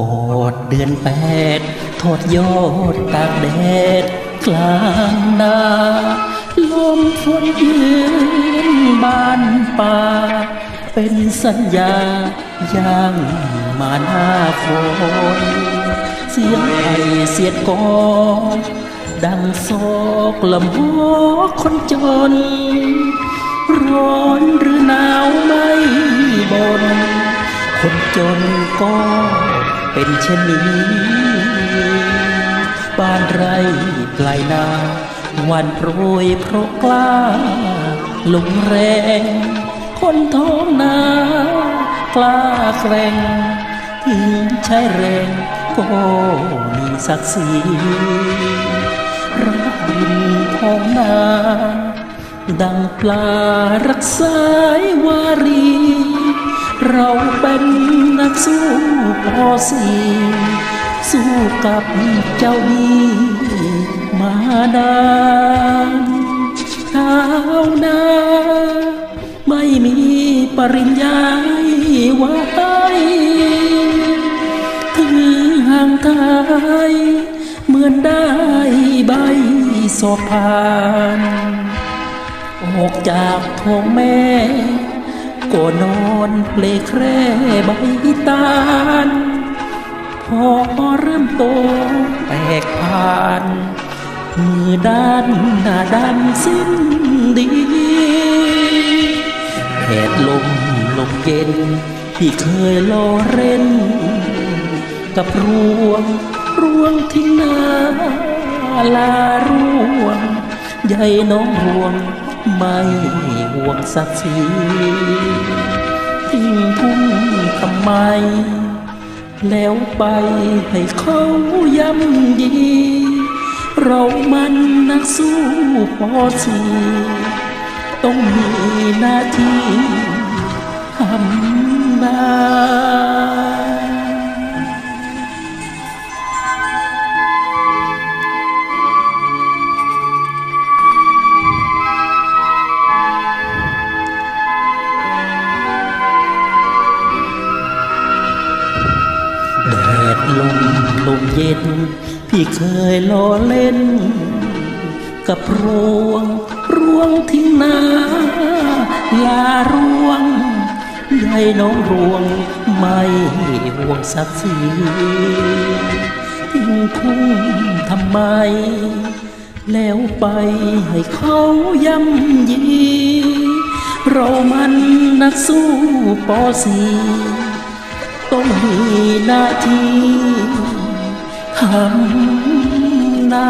อดเดือนแปดทอดยอดตากแดดกลางนาลมฝนยืนบานป่า เป็นสัญญาย่างมาหน้าฝนเสียงไอเสียดกองดังโศกลำหัวคนจน ร้อนหรือหนาวไม่บน คนจนก็ เป็นเช่นนี้ บ้านไรไกลนาวันโปรยเพราะกล้าลงแรง คนท้องนากล้าแกร่งถึงใช้แรงก็มีศักดิ์ศรีรักดินท้องนาดังปลารักสายวารี เราเป็นนักสู้ปอสีสู้กับเจ้าดีมานานชาวนาไม่มีปริญญาว่าตายถือห่างทายเหมือนได้ใบสอบผ่าน ออกจากท้องแม่ ก็นอนเปลแคร่ใบตาล พอเริ่มโตแตกผ่าน มือด้านหน้าด้านสิ้นดีแดดลมลมเย็นที่เคยรอเร่น กับรวงรวงทิ้งนาลารวง ใหญ่น้องรวงไม่ วงศักดิ์ศรีทิ้งทุ่งทำไม แล้วไปให้เขาย้ำยี เรามันนักสู้พอสีต้องมีหน้าที่ทำนา แดดลมลมเย็น พี่เคยล้อเล่น กับรวงรวงทิ้งนาลารวงใหญ่น้องรวงไม่ห่วงศักดิ์ศรีทิ้งทุ่งทำไม แล้วไปให้เขาย่ำยี เรามันนักสู้ปอสี ต้องมีหน้าที่ทำนา